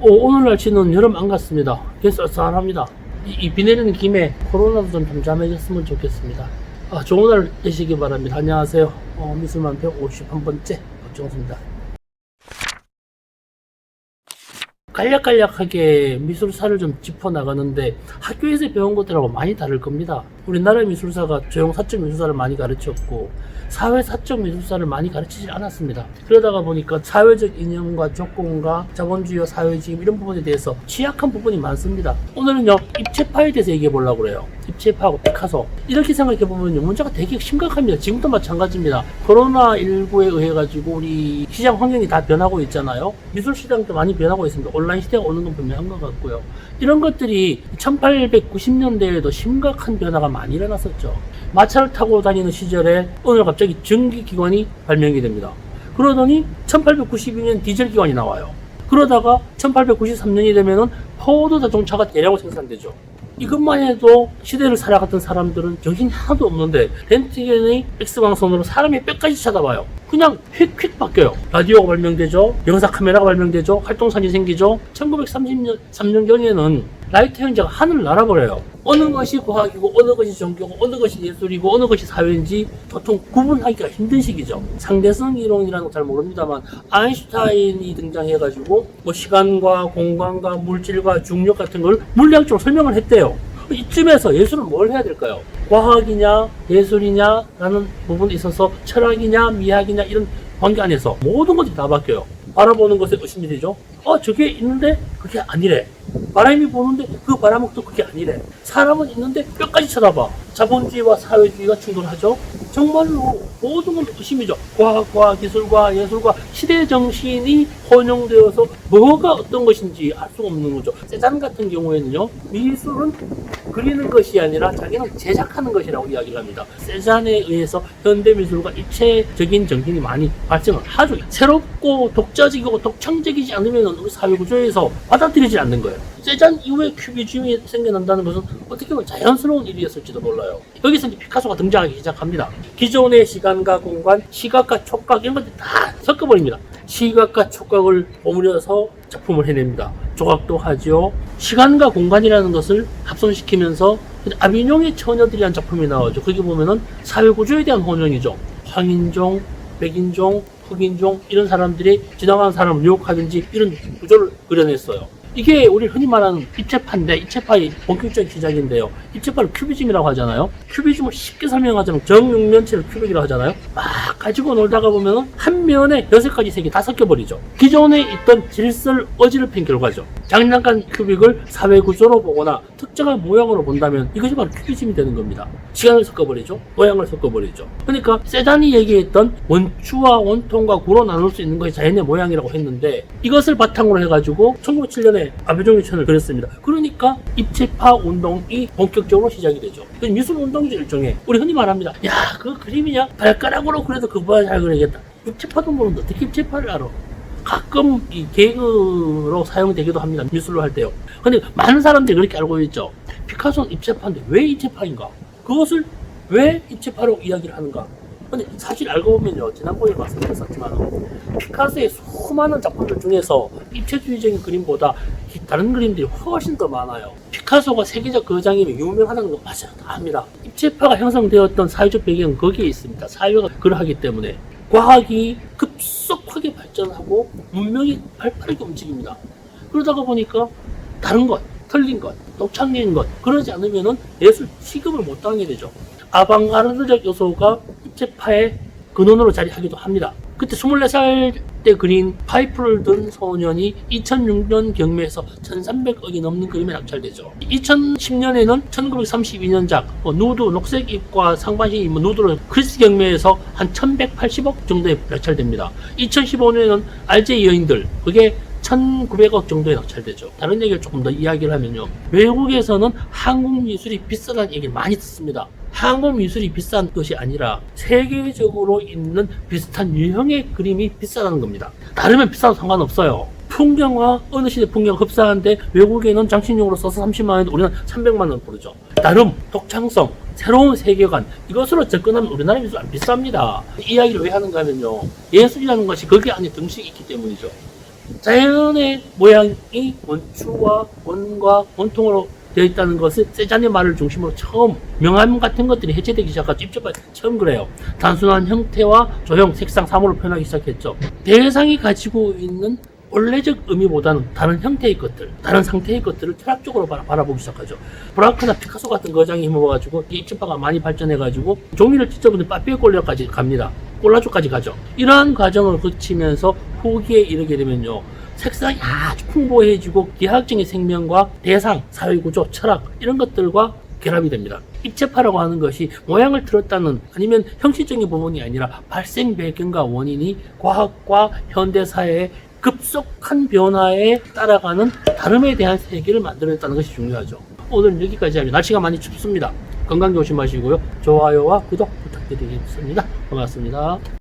어, 오늘 날씨는 여름 안 같습니다. 쌀쌀합니다. 이, 이 비 내리는 김에 코로나도 좀 잠잠해졌으면 좋겠습니다. 아, 좋은 날 되시기 바랍니다. 안녕하세요. 어, 미술만 151번째 박정수입니다. 간략간략하게 미술사를 좀 짚어나가는데 학교에서 배운 것들하고 많이 다를 겁니다. 우리나라 미술사가 조형 사적 미술사를 많이 가르쳤고 사회 사적 미술사를 많이 가르치지 않았습니다. 그러다가 보니까 사회적 이념과 조건과 자본주의와 사회주의 이런 부분에 대해서 취약한 부분이 많습니다. 오늘은요 입체파에 대해서 얘기해 보려고 그래요. 입체파하고 피카소 이렇게 생각해 보면요 문제가 되게 심각합니다. 지금도 마찬가지입니다. 코로나 19에 의해 가지고 우리 시장 환경이 다 변하고 있잖아요. 미술 시장도 많이 변하고 있습니다. 온라인 시대가 어느 정도 변한 것 같고요. 이런 것들이 1890년대에도 심각한 변화가 많이 일어났었죠. 마차를 타고 다니는 시절에 오늘 갑자기 전기기관이 발명이 됩니다. 그러더니 1892년 디젤기관이 나와요. 그러다가 1893년이 되면은 포드 자동차가 대량으로 생산되죠. 이것만 해도 시대를 살아갔던 사람들은 정신이 하나도 없는데 렌트겐의 X방선으로 사람의 뼈까지 쳐다봐요. 그냥 휙휙 바뀌어요. 라디오가 발명되죠. 영상 카메라가 발명되죠. 활동산이 생기죠. 1930년 3년 경에는 라이트 형제가 하늘을 날아버려요. 어느 것이 과학이고 어느 것이 종교고 어느 것이 예술이고 어느 것이 사회인지 도통 구분하기가 힘든 시기죠. 상대성 이론이라는 거 잘 모릅니다만 아인슈타인이 등장해가지고 뭐 시간과 공간과 물질과 중력 같은 걸 물리학적으로 설명을 했대요. 이쯤에서 예술은 뭘 해야 될까요? 과학이냐 예술이냐 라는 부분에 있어서 철학이냐 미학이냐 이런 관계 안에서 모든 것이 다 바뀌어요. 바라보는 것에 의심이 되죠. 어 저게 있는데 그게 아니래. 바람이 보는데 그 바람도 그게 아니래. 사람은 있는데 뼈까지 쳐다봐. 자본주의와 사회주의가 충돌하죠. 정말로 모든 건 의심이죠. 과학과 기술과 예술과 시대 정신이 혼용되어서 뭐가 어떤 것인지 알 수가 없는 거죠. 세잔 같은 경우에는요, 미술은 그리는 것이 아니라 자기는 제작하는 것이라고 이야기를 합니다. 세잔에 의해서 현대 미술과 입체적인 정신이 많이 발생을 하죠. 새롭고 독자적이고 독창적이지 않으면 우리 사회 구조에서 받아들이지 않는 거예요. 세잔 이후에 큐비즘이 생겨난다는 것은 어떻게 보면 자연스러운 일이었을지도 몰라요. 여기서 이제 피카소가 등장하기 시작합니다. 기존의 시간과 공간, 시각과 촉각 이런 것들 다 섞어버립니다. 시각과 촉각을 버무려서 작품을 해냅니다. 조각도 하죠. 시간과 공간이라는 것을 합성시키면서 아비뇽의 처녀들이라는 작품이 나오죠. 거기 보면은 사회 구조에 대한 혼용이죠. 황인종, 백인종, 흑인종 이런 사람들이 지나가는 사람을 유혹하든지 이런 구조를 그려냈어요. 이게 우리 흔히 말하는 입체파인데 입체파의 본격적인 시작인데요. 입체파를 큐비즘이라고 하잖아요. 큐비즘을 쉽게 설명하자면 정육면체를 큐빅이라고 하잖아요. 막 가지고 놀다가 보면 한 면에 여섯 가지 색이 다 섞여버리죠. 기존에 있던 질서를 어지럽힌 결과죠. 장난감 큐빅을 사회 구조로 보거나 특정한 모양으로 본다면 이것이 바로 큐비즘이 되는 겁니다. 시간을 섞어버리죠. 모양을 섞어버리죠. 그러니까 세잔이 얘기했던 원추와 원통과 구로 나눌 수 있는 것이 자연의 모양이라고 했는데 이것을 바탕으로 해가지고 1907년에 아베종이 천을 그렸습니다. 그러니까 입체파 운동이 본격적으로 시작이 되죠. 그 미술 운동이죠 일종의. 우리 흔히 말합니다. 야 그 그림이냐 발가락으로 그래도 그거야 잘 그리겠다. 입체파도 모르는데 어떻게 입체파를 알아? 가끔 이 개그로 사용되기도 합니다. 미술로 할 때요. 근데 많은 사람들이 그렇게 알고 있죠. 피카소는 입체파인데 왜 입체파인가? 그것을 왜 입체파로 이야기를 하는가? 근데 사실 알고 보면요. 지난번에 말씀드렸었지만 피카소의 수많은 작품들 중에서 입체주의적인 그림보다 이 다른 그림들이 훨씬 더 많아요. 피카소가 세계적 거장이면 유명하다는 거 맞아요. 다 압니다. 입체파가 형성되었던 사회적 배경은 거기에 있습니다. 사회가 그러하기 때문에 과학이 급속하게 발전하고 문명이 발빠르게 움직입니다. 그러다가 보니까 다른 것, 틀린 것, 독창적인 것 그러지 않으면은 예술 취급을 못 당하게 되죠. 아방가르드적 요소가 입체파의 근원으로 자리하기도 합니다. 그때 24살 때 그린 파이프를 든 소년이 2006년 경매에서 1,300억이 넘는 그림에 낙찰되죠. 2010년에는 1932년작 뭐 누드 녹색 잎과 상반신 뭐 누드로 크리스 경매에서 한 1,180억 정도에 낙찰됩니다. 2015년에는 알제 여인들 그게 1,900억 정도에 낙찰되죠. 다른 얘기를 조금 더 이야기를 하면요. 외국에서는 한국 미술이 비싸다는 얘기를 많이 듣습니다. 한국 미술이 비싼 것이 아니라 세계적으로 있는 비슷한 유형의 그림이 비싸다는 겁니다. 다르면 비싸도 상관없어요. 풍경화 어느 시대 풍경 흡사한데 외국에는 장식용으로 써서 30만 원인데 우리는 300만 원 부르죠. 나름 독창성, 새로운 세계관 이것으로 접근하면 우리나라 미술 안 비쌉니다. 이 이야기를 왜 하는가 하면요. 예술이라는 것이 거기 안에 등식이 있기 때문이죠. 자연의 모양이 원추와 원과 원통으로 되어 있다는 것을 세잔의 말을 중심으로 처음 명암 같은 것들이 해체되기 시작하죠. 입체가 처음 그래요. 단순한 형태와 조형, 색상, 사물을 표현하기 시작했죠. 대상이 가지고 있는 원래적 의미보다는 다른 형태의 것들, 다른 상태의 것들을 철학적으로 바라, 바라보기 시작하죠. 브라크나 피카소 같은 거장이 힘입어가지고 이 입체파가 많이 발전해가지고 종이를 찢어보는 빠삐에 꼴려까지 갑니다. 꼴라조까지 가죠. 이러한 과정을 거치면서 후기에 이르게 되면요. 색상이 아주 풍부해지고 기하학적인 생명과 대상, 사회구조, 철학 이런 것들과 결합이 됩니다. 입체파라고 하는 것이 모양을 틀었다는 아니면 형식적인 부분이 아니라 발생 배경과 원인이 과학과 현대사회의 급속한 변화에 따라가는 다름에 대한 세계를 만들어냈다는 것이 중요하죠. 오늘은 여기까지 하죠. 날씨가 많이 춥습니다. 건강 조심하시고요. 좋아요와 구독 부탁드리겠습니다. 고맙습니다.